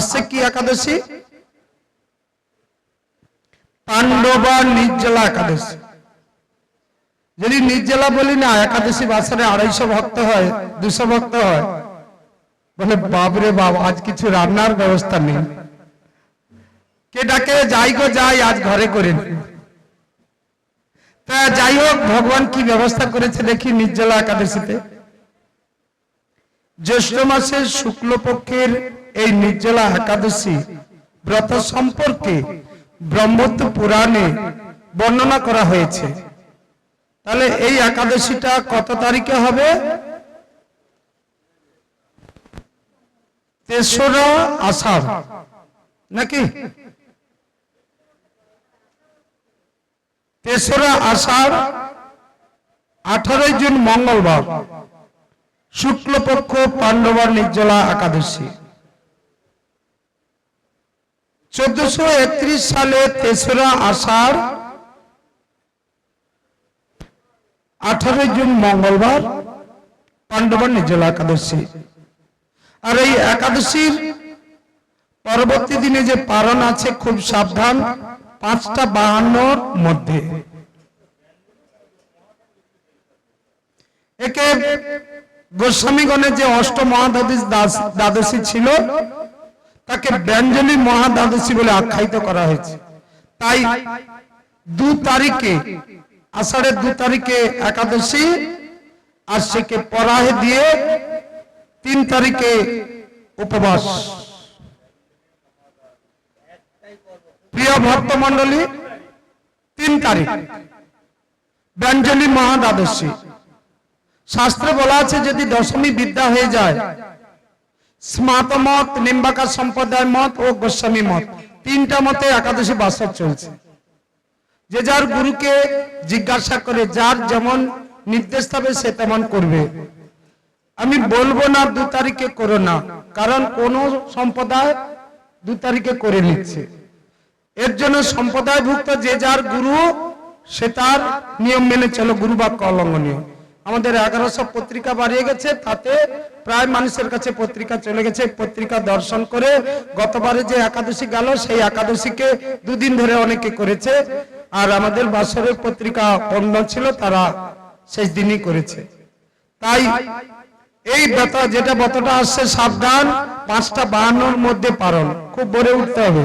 আসছে কি একাদশী? পাণ্ডবা নির্জলা একাদশী। যদি নির্জলা বলি না, একাদশী বাসরে আড়াইশো ভক্ত হয়, দুশো ভক্ত হয়। বলে বাবরে বাব আজ কিছু রান্নার ব্যবস্থা নেই। কে ডাকে, যাই গো, যাই, আজ ঘরে করে তা যাই হোক, ভগবান কি ব্যবস্থা করেছে দেখি নির্জলা একাদশীতে। জ্যৈষ্ঠ মাসের শুক্লপক্ষের এই নির্জলা একাদশী ব্রত সম্পর্কে ব্রহ্মত্ব পুরাণে বর্ণনা করা হয়েছে। তাহলে এই একাদশীটা কত তারিখে হবে? তেসরা আষাঢ়, নাকি? তেসরা আষাঢ়, আঠারোই জুন মঙ্গলবার, শুক্লপক্ষ পাণ্ডবার নির্জলা একাদশী। চোদ্দশো একত্রিশ সালে তেসরা আষাঢ়, আঠারোই জুন মঙ্গলবার পাণ্ডবার নির্জলা একাদশী। আর এই একাদশীর পরবর্তী দিনে যে পালন আছে খুব সাবধান, পাঁচটা বাহান্নর মধ্যে। একে গোস্বামীগণের যে অষ্ট মহাদ্বাদশ দাস- দ্বাদশী ছিল তাকে ব্যঞ্জনী মহাদ্বাদশী বলে আখ্যায়িত করা হয়েছে। তাই দু তারিখে, আষাঢ়ের দু তারিখে একাদশী, আর সেকে পরাহে দিয়ে তিন তারিখে উপবাস। প্রিয় ভক্ত মন্ডলী তিন তারিখ, ব্যঞ্জলি মহাদ্বাদশী। শাস্ত্রে বলা আছে, যদি দশমী বিদ্যা হয়ে যায় স্মাত মত নিম্বাকা সম্প্রদায় মত ও গোস্বামী মত। তিনটা মতে একাদশী বাসর চলছে। যে যার গুরুকে জিজ্ঞাসা করে, যার যেমন নির্দেশ হবে সে তেমন করবে। আমি বলব না দু তারিখে করো না, কারণ কোন সম্প্রদায় দু তারিখে করে নিচ্ছে। এর জন্য সম্প্রদায়ভুক্ত যে যার গুরু, সে তার নিয়ম মেনে চলো গুরু বাক্য অলঙ্ঘনীয়। আমাদের এগারোশো পত্রিকা বাড়িয়ে গেছে, তাতে প্রায় মানুষের কাছে পত্রিকা চলে গেছে। পত্রিকা দর্শন করে গতবারে যে একাদশী গেল, সেই একাদশীকে দুদিন ধরে অনেকে করেছে। আর আমাদের বাসরের পত্রিকা অন্য ছিল, তারা শেষ দিনই করেছে। তাই এই ব্যথা, যেটা ব্রতটা আসছে সাবধান, পাঁচটা বাহান্নর মধ্যে পালন খুব বড়ে উঠতে হবে।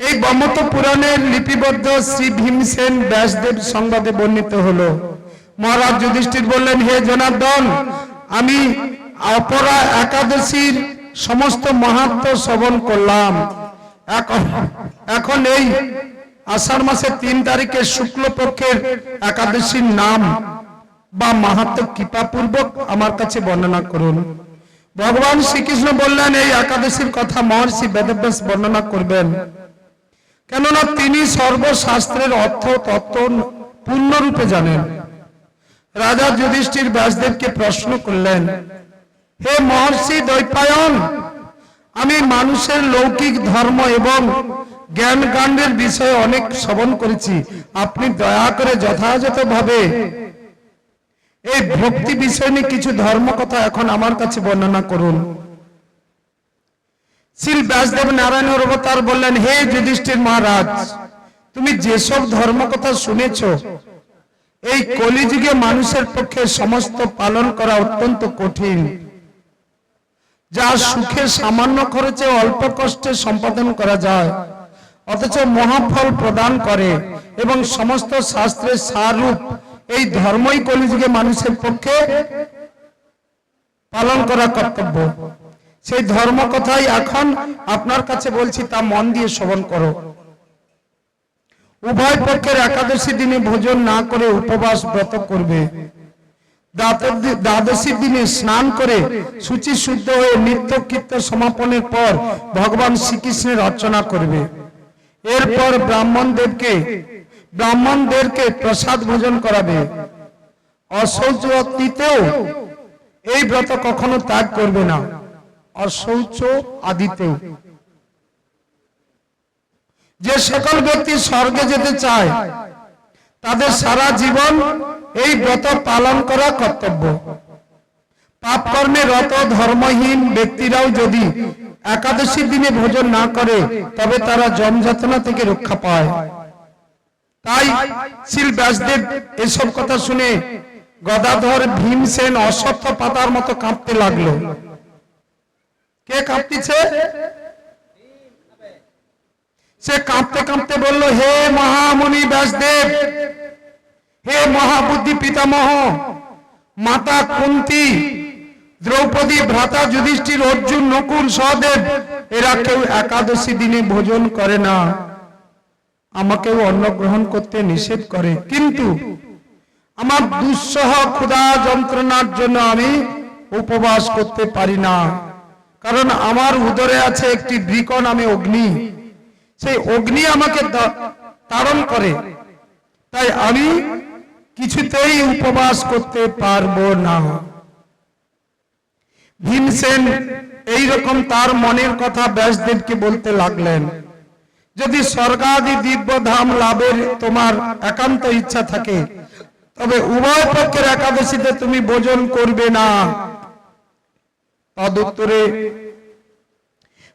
এই ব্রহ্মত পুরাণের লিপিবদ্ধ শ্রী ভীমসেন ব্যাসদেব সংবাদে বর্ণিত হলো মহারাজ যুধিষ্ঠির বললেন, হে জনার্দন, আমি অপরা একাদশীর সমস্ত মাহাত্ম শ্রবণ করলাম। এখন এখন এই আষাঢ় মাসের তিন তারিখে শুক্লপক্ষের একাদশীর নাম বা মাহাত্ম কৃপাপূর্বক আমার কাছে বর্ণনা করুন। ভগবান শ্রীকৃষ্ণ বললেন, এই একাদশীর কথা মহর্ষি বেদব্যাস বর্ণনা করবেন। কেননা তিনি সর্বশাস্ত্রের অর্থ তত্ত্ব পূর্ণরূপে জানেন। রাজা যুধিষ্ঠির ব্যাসদেবকে প্রশ্ন করলেন, হে মহর্ষি দৈপায়ন আমি মানুষের লৌকিক ধর্ম এবং জ্ঞান কাণ্ডের বিষয়ে অনেক শ্রবণ করেছি। আপনি দয়া করে যথাযথভাবে এই ভক্তি বিষয় নিয়ে কিছু ধর্ম কথা এখন আমার কাছে বর্ণনা করুন। শ্রী ব্যাসদেব নারায়ণ অবতার বললেন, হে যুধিষ্ঠির মহারাজ, তুমি যেসব ধর্ম কথা শুনেছ এই কলিযুগে মানুষের পক্ষে সমস্ত পালন করা অত্যন্ত কঠিন। যা সুখে সামান্য খরচে অল্প কষ্টে সম্পাদন করা যায়, অথচ মহাফল প্রদান করে এবং সমস্ত শাস্ত্রের সারূপ এই ধর্মই কলিযুগে মানুষের পক্ষে পালন করা কর্তব্য। সেই ধর্ম কথাই এখন আপনার কাছে বলছি, তা মন দিয়ে শ্রবণ করো। উভয় পক্ষের একাদশী দিনে ভোজন না করে উপবাস ব্রত করবে। দ্বাদশ- দিনে স্নান করে সূচি শুদ্ধ হয়ে নিত্য কীর্ত সমাপনের পর ভগবান শ্রীকৃষ্ণের অর্চনা করবে। এরপর ব্রাহ্মণ দেবকে ব্রাহ্মণদেরকে প্রসাদ ভোজন করাবে। অশৌচতিতেও এই ব্রত কখনো ত্যাগ করবে না। অশৌচ আদিতেও। যে সকল ব্যক্তি স্বর্গে যেতে চায়, তাদের সারা জীবন এই ব্রত পালন করা কর্তব্য। পাপ কর্মে রত ধর্মহীন ব্যক্তিরাও যদি একাদশী দিনে ভোজন না করে, তবে তারা জমযাতনা থেকে রক্ষা পায়। তাই শিল ব্যাসদেব এসব কথা শুনে গদাধর ভীমসেন অশ্বত্থ পাতার মতো কাঁপতে লাগল। কে কাঁপতিছে? সে কাঁপতে কাঁপতে বলল, হে মহামুনি ব্যাসদেব, হে মহাবুদ্ধি পিতামহ, মাতা কুন্তি, দ্রৌপদী, ভ্রাতা যুধিষ্ঠির, অর্জুন, নকুল সহদেব এরা কেউ একাদশী দিনে ভোজন করে না। আমাকেও অন্ন গ্রহণ করতে নিষেধ করে। কিন্তু আমার দুঃসহ ক্ষুধা যন্ত্রণার জন্য আমি উপবাস করতে পারি না। কারণ আমার উদরে আছে একটি বৃক আমি অগ্নি। সেই অগ্নি আমাকে তাড়ন করে। তাই আমি কিছুতেই উপবাস করতে পারব না। ভীমসেন এইরকম তার মনের কথা ব্যাসদেবকে বলতে লাগলেন, যদি স্বর্গাদি দিব্য ধাম লাভের তোমার একান্ত ইচ্ছা থাকে, তবে উভয় পক্ষের একাদশীতে তুমি ভোজন করবে না। তদুত্তরে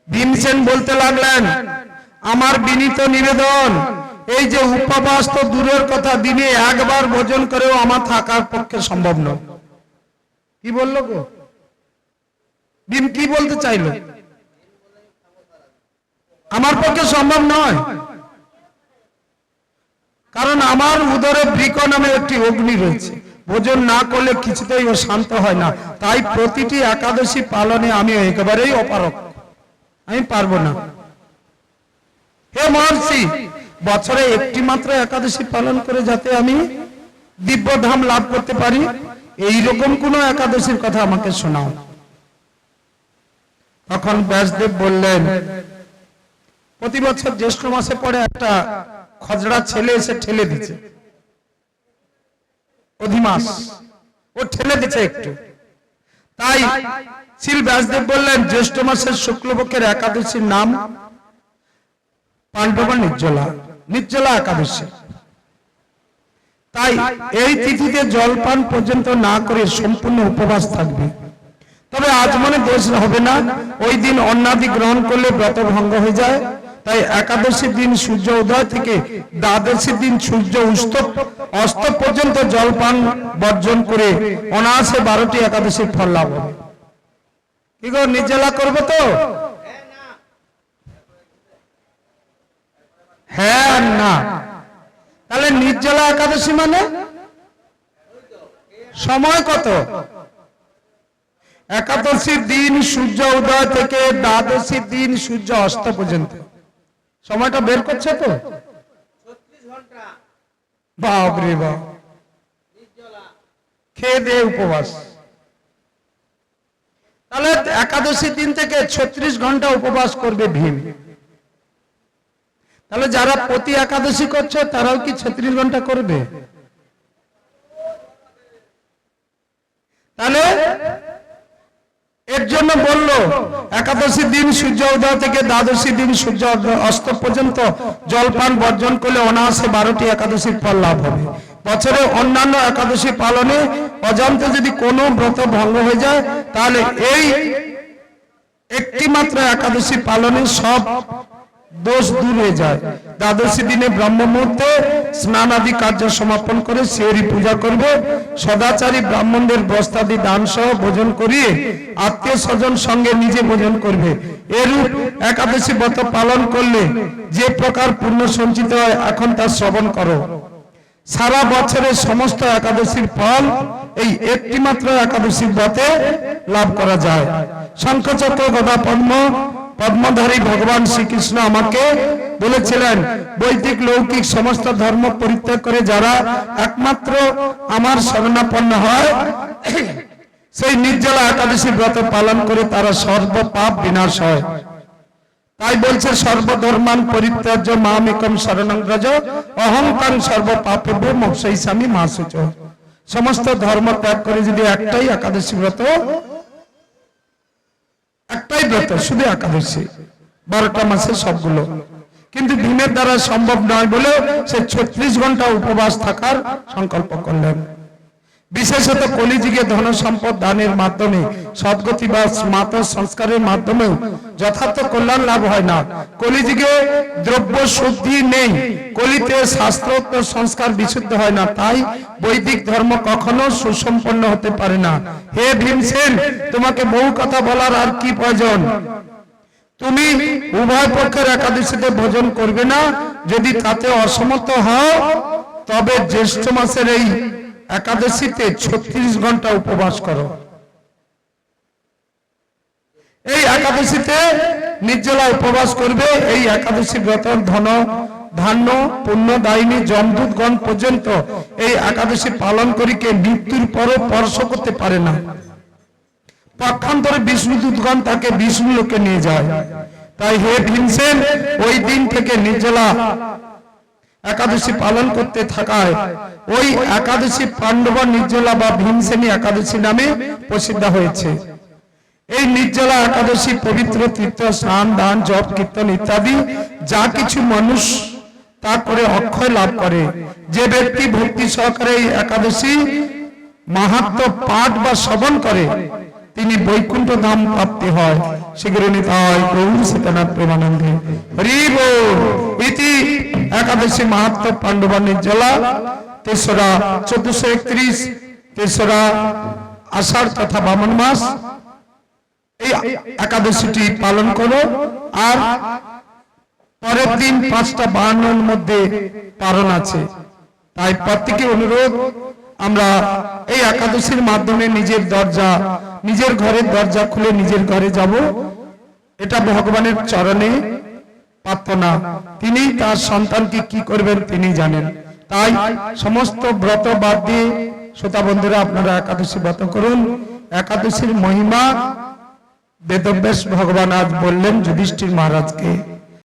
ভীমসেন বলতে লাগলেন আমার বিনীত নিবেদন, এই যে উপবাস তো দূরের কথা, দিনে একবার ভোজন করেও আমার থাকার পক্ষে সম্ভব নয়। কি বলল গো? ভীম কি বলতে চাইলো? আমার পক্ষে সম্ভব নয়। কারণ আমার উদরে বৃক নামে একটি অগ্নি রয়েছে। ভোজন না করলে কিছুতেই ও শান্ত হয় না। তাই প্রতিটি একাদশী পালনে আমি একেবারেই অপারক আমি পারব না। হে মহর্ষি, বছরে একটি মাত্র একাদশী পালন করে যাতে আমি দিব্য ধাম লাভ করতে পারি এই রকম কোন একাদশীর কথা আমাকে শোনাও। তখন ব্যাসদেব বললেন, প্রতি বছর জ্যৈষ্ঠ মাসে পরে একটা খজড়া ছেলে এসে ঠেলে দিচ্ছে। অধিমাস, ও ঠেলে দিচ্ছে একটু। তাই শিল ব্যাসদেব বললেন, জ্যৈষ্ঠ মাসের শুক্লপক্ষের একাদশীর নাম পাণ্ডবা নির্জলা নির্জলা একাদশী। তাই এই তিথিতে জলপান পর্যন্ত না করে সম্পূর্ণ উপবাস থাকবে। তবে আজ মনে দোষ হবে না, ওই দিন অন্নাদি গ্রহণ করলে ব্রত ভঙ্গ হয়ে যায়। তাই একাদশী দিন সূর্য উদয় থেকে দ্বাদশী দিন সূর্য উস্ত, অস্ত পর্যন্ত জলপান বর্জন করে অনায়াসে বারোটি একাদশীর ফল লাভ হবে। কি গো, নির্জলা করব তো? হ্যাঁ না। তাহলে নির্জলা একাদশী মানে? সময় কত? একাদশীর দিন সূর্য উদয় থেকে দ্বাদশীর দিন সূর্য অস্ত পর্যন্ত। সময়টা বের করছে তো? বাবরে বাপ। খেয়ে দিয়ে উপবাস। তাহলে একাদশী দিন থেকে ছত্রিশ ঘণ্টা উপবাস করবে ভীম। তাহলে যারা প্রতি একাদশী করছে, তারাও কি ছত্রিশ ঘণ্টা করবে? তাহলে এর জন্য বলল, একাদশী দিন সূর্য উদয় থেকে দ্বাদশী দিন সূর্য অস্ত পর্যন্ত জলপান বর্জন করলে অনায়াসে বারোটি একাদশীর ফল লাভ হবে। বছরে অন্যান্য একাদশী পালনে অজান্তে যদি কোনো ব্রত ভঙ্গ হয়ে যায়, তাহলে এই একটি মাত্র একাদশী পালনে সব দোষ দূর হয়ে যায়। দ্বাদশী দিনে ব্রাহ্ম মুহূর্তে স্নান আদি কার্য সমাপন করে শিয়রি পূজা করবে। সদাচারী ব্রাহ্মণদের বস্তাদি দান সহ ভোজন করিয়ে আত্মীয় স্বজন সঙ্গে নিজে ভোজন করবে। এরূপ একাদশী ব্রত পালন করলে যে প্রকার পূর্ণ সঞ্চিত হয়, এখন তা শ্রবণ করো। সারা বছরের সমস্ত একাদশীর ফল এই একটি মাত্র একাদশীর ব্রতে লাভ করা যায়। শঙ্খচক্র গদা পদ্ম, পদ্মধারী ভগবান শ্রীকৃষ্ণ আমাকে বলেছিলেন, বৈদিক লৌকিক সমস্ত ধর্ম পরিত্যাগ করে যারা একমাত্র আমার শরণাপন্ন হয়, সেই নির্জলা একাদশী ব্রত পালন করে তারা সর্ব পাপ বিনাশ হয়। তাই বলছে সর্বধর্মান পরিত্যাজ্য মামিকম শরণং ব্রজ অহংকার সর্ব পাপেব মোক্ষই স্বামী মাসুচ। সমস্ত ধর্ম ত্যাগ করে যদি একটাই একাদশী ব্রত, একটাই ব্রত, শুধু একাদশী, বারোটা মাসে সবগুলো। কিন্তু ভীমের দ্বারা সম্ভব নয় বলে সে ছত্রিশ ঘণ্টা উপবাস থাকার সংকল্প করলেন। বিশেষত কলিযুগে ধন সম্পদ দানের মাধ্যমে, সদ্গতি বা স্মাত সংস্কারের মাধ্যমেও যথার্থ কল্যাণ লাভ হয় না। কলিযুগে দ্রব্য শুদ্ধি নেই, কলিতে শাস্ত্রোক্ত সংস্কার বিশুদ্ধ হয় না, তাই বৈদিক ধর্ম কখনো সুসম্পন্ন হতে পারে না। হে ভীমসেন, তোমাকে বহু কথা বলার আর কি প্রয়োজন? তুমি উভয় পক্ষের একাদশীতে ভোজন করবে না, যদি তাতে অসমর্থ হও, তবে জ্যৈষ্ঠ মাসের এই একাদশীতে ছত্রিশ ঘণ্টা উপবাস করো। এই একাদশীতে নির্জলা উপবাস করবে, এই একাদশী ব্রত ধন, ধান্য, পুণ্য, দায়িনী জমদূতগণ পর্যন্ত এই একাদশী পালন করিকে মৃত্যুর পরও স্পর্শ করতে পারে না। পক্ষান্তরে বিষ্ণু দূতগণ তাকে বিষ্ণু লোকে নিয়ে যায়। তাই হে ভীমসেন ওই দিন থেকে নির্জলা একাদশী পালন করতে থাকায় ওই একাদশী পাণ্ডব নির্জলা বা ভীমসেনী একাদশী নামে প্রসিদ্ধ হয়েছে। এই নির্জলা একাদশী, পবিত্র তীর্থ, স্নান, দান, জপ, কীর্তন ইত্যাদি যা কিছু মানুষ তা করে অক্ষয় লাভ করে। যে ব্যক্তি ভক্তি সহকারে এই একাদশী মাহাত্ম পাঠ বা শ্রবণ করে, তিনি বৈকুণ্ঠ ধাম প্রাপ্তি হয়। শীঘ্র নিতাই গৌর সীতানাথ প্রেমানন্দে। হরি একাদশী মাহাত্ম পাণ্ডবা নির্জলা তেসরা চোদ্দশো একত্রিশ, তেসরা আষাঢ় তথা বামন মাস। এই একাদশীটি পালন করো আর পরের দিন পাঁচটা বাহান্নর মধ্যে পালন আছে। তাই প্রত্যেকে অনুরোধ, আমরা এই একাদশীর মাধ্যমে নিজের দরজা, নিজের ঘরের দরজা খুলে নিজের ঘরে যাব। এটা ভগবানের চরণে প্রার্থনা তিনি তার সন্তানকে কি করবেন তিনি জানেন। তাই সমস্ত ব্রত বাদ দিয়ে শ্রোতা বন্ধুরা আপনারা একাদশী ব্রত করুন। একাদশীর মহিমা বেদব্যাস ভগবান আজ বললেন যুধিষ্ঠির মহারাজকে।